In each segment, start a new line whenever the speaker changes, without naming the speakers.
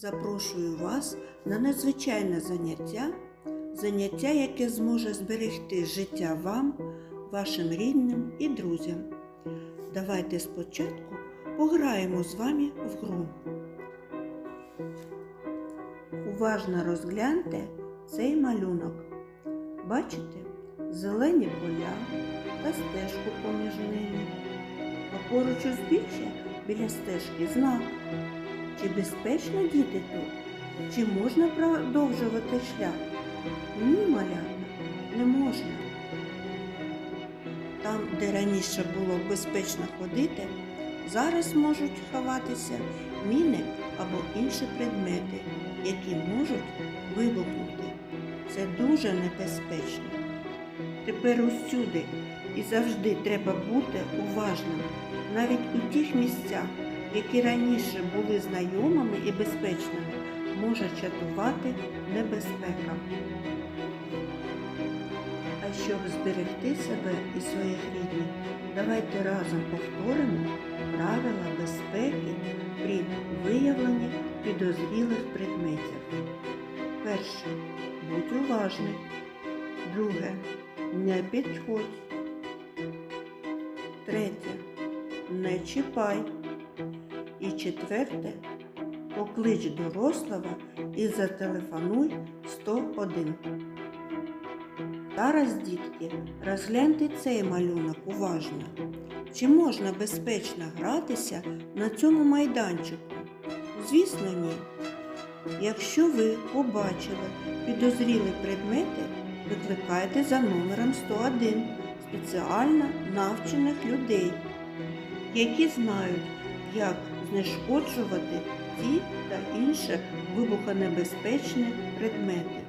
Запрошую вас на надзвичайне заняття, заняття, яке зможе зберегти життя вам, вашим рідним і друзям. Давайте спочатку пограємо з вами в гру. Уважно розгляньте цей малюнок. Бачите зелені поля та стежку поміж ними. А поруч узбіччя біля стежки знак. Чи безпечно діти тут? Чи можна продовжувати шлях? Ні, малята, не можна. Там, де раніше було безпечно ходити, зараз можуть ховатися міни або інші предмети, які можуть вибухнути. Це дуже небезпечно. Тепер усюди і завжди треба бути уважним, навіть у тих місцях, які раніше були знайомими і безпечними, може чатувати небезпека. А щоб зберегти себе і своїх рідних, давайте разом повторимо правила безпеки при виявленні підозрілих предметів. Перше. Будь уважний. Друге. Не підходь. Третє. Не чіпай. І четверте. Поклич дорослого і зателефонуй 101. Зараз, дітки, розгляньте цей малюнок уважно. Чи можна безпечно гратися на цьому майданчику? Звісно, ні. Якщо ви побачили підозрілі предмети, викликайте за номером 101 спеціально навчених людей, які знають, як знешкоджувати ті та інші вибухонебезпечні предмети.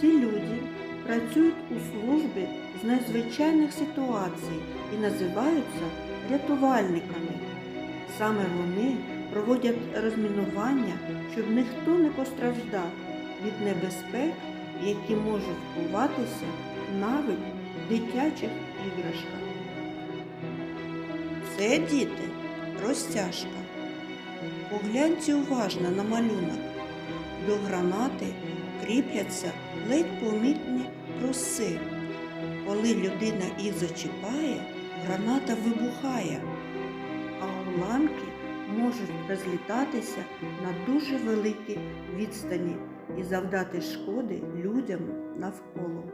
Ці люди працюють у службі з надзвичайних ситуацій і називаються рятувальниками. Саме вони проводять розмінування, щоб ніхто не постраждав від небезпек, які можуть ховатися навіть в дитячих іграшках. Це діти розтяжка. Погляньте уважно на малюнок. До гранати кріпляться ледь помітні труси. Коли людина їх зачіпає, граната вибухає, а уламки можуть розлітатися на дуже великій відстані і завдати шкоди людям навколо.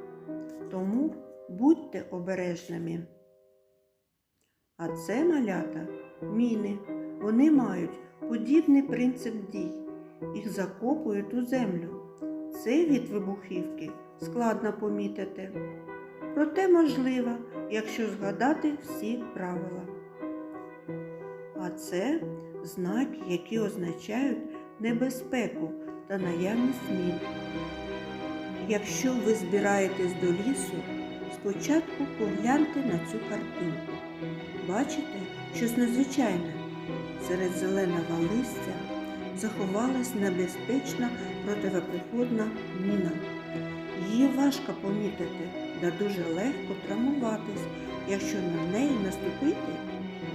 Тому будьте обережними. А це малята міни. Вони мають подібний принцип дій. Їх закопують у землю. Цей від вибухівки складно помітити. Проте можливо, якщо згадати всі правила. А це знаки, які означають небезпеку та наявність мін. Якщо ви збираєтесь до лісу, спочатку погляньте на цю картинку. Бачите щось надзвичайне? Серед зеленого листя заховалась небезпечна противопіхотна міна. Її важко помітити та дуже легко травмуватись, якщо на неї наступити,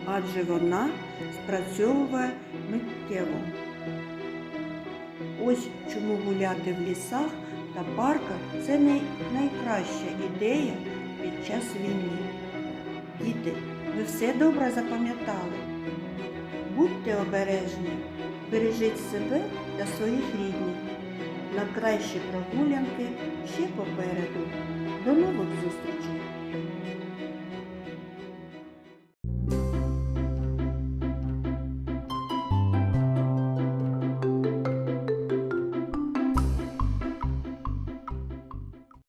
адже вона спрацьовує миттєво. Ось чому гуляти в лісах та парках це найкраща ідея під час війни. Діти, ви все добре запам'ятали. Будьте обережні, бережіть себе та своїх рідних. На кращі прогулянки ще попереду. До нових зустрічей!